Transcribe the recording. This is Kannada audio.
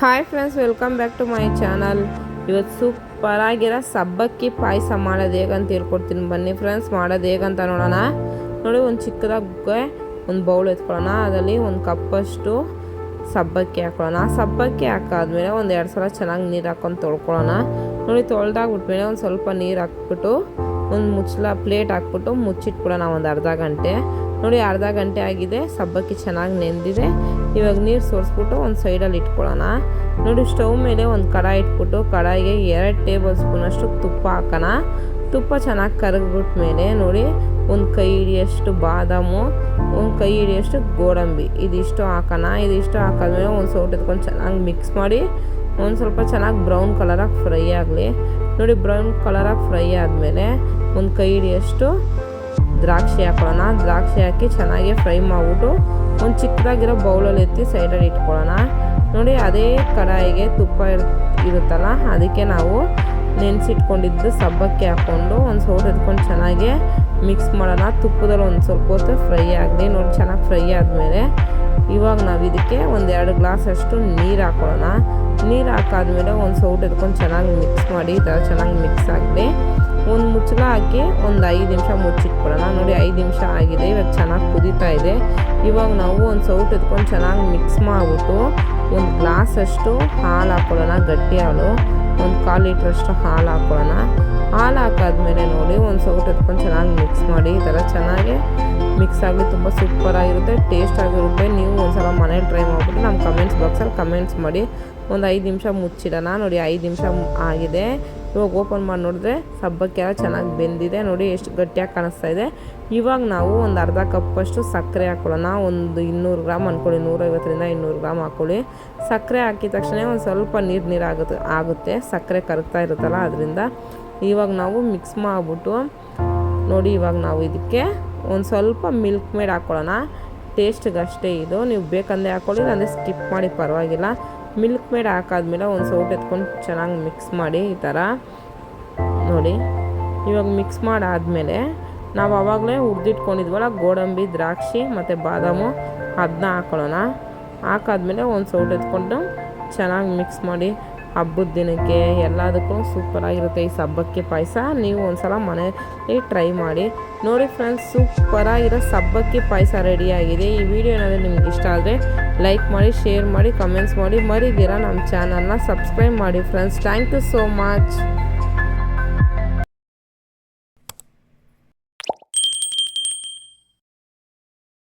Hi friends welcome back to my channel ಇವತ್ತು ಸೂಪರಾಗಿರೋ ಸಬ್ಬಕ್ಕಿ ಪಾಯಸ ಮಾಡೋದು ಹೇಗಂತ ಹೇಳ್ಕೊಡ್ತೀನಿ. ಬನ್ನಿ ಫ್ರೆಂಡ್ಸ್ ಮಾಡೋದು ಹೇಗಂತ ನೋಡೋಣ. ನೋಡಿ, ಒಂದು ಚಿಕ್ಕದಾಗಿ ಒಂದು ಬೌಲ್ ಎತ್ಕೊಳ್ಳೋಣ. ಅದರಲ್ಲಿ ಒಂದು ಕಪ್ಪಷ್ಟು ಸಬ್ಬಕ್ಕಿ ಹಾಕೊಳ್ಳೋಣ ಸಬ್ಬಕ್ಕಿ ಹಾಕಾದ್ಮೇಲೆ ಒಂದು ಎರಡು ಸಲ ಚೆನ್ನಾಗಿ ನೀರು ಹಾಕೊಂಡು ತೊಳ್ಕೊಳ್ಳೋಣ. ನೋಡಿ, ತೊಳೆದಾಗ್ಬಿಟ್ಮೇಲೆ ಒಂದು ಸ್ವಲ್ಪ ನೀರು ಹಾಕ್ಬಿಟ್ಟು, ಒಂದು ಮುಚ್ಚಲ ಪ್ಲೇಟ್ ಹಾಕ್ಬಿಟ್ಟು ಮುಚ್ಚಿಟ್ಬಿಡೋಣ ಒಂದು ಅರ್ಧ ಗಂಟೆ. ನೋಡಿ, ಅರ್ಧ ಗಂಟೆ ಆಗಿದೆ. ಸಬ್ಬಕ್ಕಿ ಚೆನ್ನಾಗಿ ನೆಂದಿದೆ. ಇವಾಗ ನೀರು ಸೋರಿಸ್ಬಿಟ್ಟು ಒಂದು ಸೈಡಲ್ಲಿ ಇಟ್ಕೊಳ್ಳೋಣ. ನೋಡಿ ಸ್ಟವ್ ಮೇಲೆ ಒಂದು ಕಡಾಯಿ ಇಟ್ಬಿಟ್ಟು ಕಡಾಯಿಗೆ ಎರಡು ಟೇಬಲ್ ಸ್ಪೂನಷ್ಟು ತುಪ್ಪ ಹಾಕೋಣ. ತುಪ್ಪ ಚೆನ್ನಾಗಿ ಕರಗ್ಬಿಟ್ಟ ಮೇಲೆ ನೋಡಿ ಒಂದು ಕೈ ಹಿಡಿಯಷ್ಟು ಬಾದಾಮು, ಒಂದು ಕೈ ಹಿಡಿಯಷ್ಟು ಗೋಡಂಬಿ. ಇದಿಷ್ಟು ಹಾಕೋಣ. ಇದಿಷ್ಟು ಹಾಕಿದ್ಮೇಲೆ ಒಂದು ಸೌಟ್ ಎತ್ಕೊಂಡು ಚೆನ್ನಾಗಿ ಮಿಕ್ಸ್ ಮಾಡಿ ಒಂದು ಸ್ವಲ್ಪ ಚೆನ್ನಾಗಿ ಬ್ರೌನ್ ಕಲರಾಗಿ ಫ್ರೈ ಆಗಲಿ. ನೋಡಿ ಬ್ರೌನ್ ಕಲರಾಗಿ ಫ್ರೈ ಆದಮೇಲೆ ಒಂದು ಕೈ ಹಿಡಿಯಷ್ಟು ದ್ರಾಕ್ಷಿ ಹಾಕೊಳ್ಳೋಣ. ದ್ರಾಕ್ಷಿ ಹಾಕಿ ಚೆನ್ನಾಗಿ ಫ್ರೈ ಮಾಡಿಬಿಟ್ಟು ಒಂದು ಚಿಕ್ಕದಾಗಿರೋ ಬೌಲಲ್ಲಿ ಎತ್ತಿ ಸೈಡಲ್ಲಿ ಇಟ್ಕೊಳ್ಳೋಣ. ನೋಡಿ, ಅದೇ ಕಡಾಯಿಗೆ ತುಪ್ಪ ಇರುತ್ತಲ್ಲ, ಅದಕ್ಕೆ ನಾವು ನೆನೆಸಿಟ್ಕೊಂಡಿದ್ದು ಸಬ್ಬಕ್ಕಿ ಹಾಕ್ಕೊಂಡು ಒಂದು ಸೌಟ್ ಎತ್ಕೊಂಡು ಚೆನ್ನಾಗಿ ಮಿಕ್ಸ್ ಮಾಡೋಣ. ತುಪ್ಪದಲ್ಲಿ ಒಂದು ಸ್ವಲ್ಪ ಹೊತ್ತು ಫ್ರೈ ಆಗಲಿ. ನೋಡಿ, ಚೆನ್ನಾಗಿ ಫ್ರೈ ಆದಮೇಲೆ ಇವಾಗ ನಾವು ಇದಕ್ಕೆ ಒಂದು ಎರಡು ಗ್ಲಾಸಷ್ಟು ನೀರು ಹಾಕೊಳ್ಳೋಣ. ನೀರು ಹಾಕಾದ್ಮೇಲೆ ಒಂದು ಸೌಟ್ ಎತ್ಕೊಂಡು ಚೆನ್ನಾಗಿ ಮಿಕ್ಸ್ ಮಾಡಿ, ಈ ಥರ ಚೆನ್ನಾಗಿ ಮಿಕ್ಸ್ ಆಗಲಿ. ಒಂದು ಮುಚ್ಚಳ ಹಾಕಿ ಒಂದು ಐದು ನಿಮಿಷ ಮುಚ್ಚಿಟ್ಬಿಡೋಣ ನೋಡಿ, ಐದು ನಿಮಿಷ ಆಗಿದೆ. ಇವಾಗ ಚೆನ್ನಾಗಿ ಕುದೀತಾ ಇದೆ. ಇವಾಗ ನಾವು ಒಂದು ಸೌಟ್ ಎತ್ಕೊಂಡು ಚೆನ್ನಾಗಿ ಮಿಕ್ಸ್ ಮಾಡಿಬಿಟ್ಟು ಒಂದು ಗ್ಲಾಸಷ್ಟು ಹಾಲು ಹಾಕ್ಕೊಳ್ಳೋಣ ಗಟ್ಟಿ ಹಾಲು. ಒಂದು ಕಾಲು ಲೀಟ್ರಷ್ಟು ಹಾಲು ಹಾಕ್ಕೊಳ್ಳೋಣ ಹಾಲು ಹಾಕಾದ್ಮೇಲೆ ನೋಡಿ ಒಂದು ಸೌಟ್ ಎತ್ಕೊಂಡು ಚೆನ್ನಾಗಿ ಮಿಕ್ಸ್ ಮಾಡಿ. ಈ ಥರ ಚೆನ್ನಾಗಿ ಮಿಕ್ಸ್ ಆಗಲಿ ತುಂಬ ಸೂಪರಾಗಿರುತ್ತೆ ಟೇಸ್ಟ್ ಆಗಿರುತ್ತೆ. ನೀವು ಒಂದ್ಸಲ ಮನೆ ಟ್ರೈ ಮಾಡಿಬಿಟ್ಟು ನಮ್ಮ ಕಮೆಂಟ್ಸ್ ಬಾಕ್ಸಲ್ಲಿ ಕಮೆಂಟ್ಸ್ ಮಾಡಿ. ಒಂದು ಐದು ನಿಮಿಷ ಮುಚ್ಚಿಡೋಣ. ನೋಡಿ, ಐದು ನಿಮಿಷ ಆಗಿದೆ. ಇವಾಗ ಓಪನ್ ಮಾಡಿ ನೋಡಿದ್ರೆ ಸಬ್ಬಕ್ಕೆಲ್ಲ ಚೆನ್ನಾಗಿ ಬೆಂದಿದೆ. ನೋಡಿ ಎಷ್ಟು ಗಟ್ಟಿಯಾಗಿ ಕಾಣಿಸ್ತಾ ಇದೆ. ಇವಾಗ ನಾವು ಒಂದು ಅರ್ಧ ಕಪ್ಪಷ್ಟು ಸಕ್ಕರೆ ಹಾಕ್ಕೊಳ್ಳೋಣ ಒಂದು ಇನ್ನೂರು ಗ್ರಾಮ್ ಅಂದ್ಕೊಳ್ಳಿ ನೂರೈವತ್ತರಿಂದ ಇನ್ನೂರು ಗ್ರಾಮ್ ಹಾಕ್ಕೊಳ್ಳಿ ಸಕ್ಕರೆ ಹಾಕಿದ ತಕ್ಷಣ ಒಂದು ಸ್ವಲ್ಪ ನೀರು ನೀರು ಆಗುತ್ತೆ ಆಗುತ್ತೆ. ಸಕ್ಕರೆ ಕರಗ್ತಾ ಇರುತ್ತಲ್ಲ, ಅದರಿಂದ ಇವಾಗ ನಾವು ಮಿಕ್ಸ್ ಮಾಡಿಬಿಟ್ಟು ನೋಡಿ ಇವಾಗ ನಾವು ಇದಕ್ಕೆ ಒಂದು ಸ್ವಲ್ಪ ಮಿಲ್ಕ್ ಮೇಡ್ ಹಾಕ್ಕೊಳ್ಳೋಣ ಟೇಸ್ಟಿಗೆ ಅಷ್ಟೇ ಇದು. ನೀವು ಬೇಕಂದರೆ ಹಾಕ್ಕೊಳ್ಳಿ ಅಂದರೆ ಸ್ಕಿಪ್ ಮಾಡಿ ಪರವಾಗಿಲ್ಲ. ಮಿಲ್ಕ್ ಮೇಡ್ ಹಾಕಾದ್ಮೇಲೆ ಒಂದು ಸೌಟ್ ಎತ್ಕೊಂಡು ಚೆನ್ನಾಗಿ ಮಿಕ್ಸ್ ಮಾಡಿ ಈ ಥರ. ನೋಡಿ, ಇವಾಗ ಮಿಕ್ಸ್ ಮಾಡಾದಮೇಲೆ ನಾವು ಆವಾಗಲೇ ಹುರಿದಿಟ್ಕೊಂಡಿದ್ವಲ್ಲ, ಗೋಡಂಬಿ, ದ್ರಾಕ್ಷಿ ಮತ್ತು ಬಾದಾಮು ಅದನ್ನ ಹಾಕೊಳ್ಳೋಣ. ಹಾಕಾದ್ಮೇಲೆ ಒಂದು ಸೌಟ್ ಎತ್ಕೊಂಡು ಚೆನ್ನಾಗಿ ಮಿಕ್ಸ್ ಮಾಡಿ. ಹಬ್ಬದ ದಿನಕ್ಕೆ ಎಲ್ಲದಕ್ಕೂ ಸೂಪರಾಗಿರುತ್ತೆ ಈ ಸಬ್ಬಕ್ಕಿ ಪಾಯಸ. ನೀವು ಒಂದು ಸಲ ಮನೆಯಲ್ಲಿ ಟ್ರೈ ಮಾಡಿ. ನೋಡಿ ಫ್ರೆಂಡ್ಸ್ ಸೂಪರಾಗಿರೋ ಸಬ್ಬಕ್ಕಿ ಪಾಯಸ ರೆಡಿಯಾಗಿದೆ ಈ ವಿಡಿಯೋ ಏನಾದರೂ ನಿಮ್ಗೆ ಇಷ್ಟ ಆದರೆ ಲೈಕ್ ಮಾಡಿ ಶೇರ್ ಮಾಡಿ ಕಮೆಂಟ್ಸ್ ಮಾಡಿ. ಮರಿದಿರ ನಮ್ಮ ಚಾನಲ್ನ ಸಬ್ಸ್ಕ್ರೈಬ್ ಮಾಡಿ friends thank you so much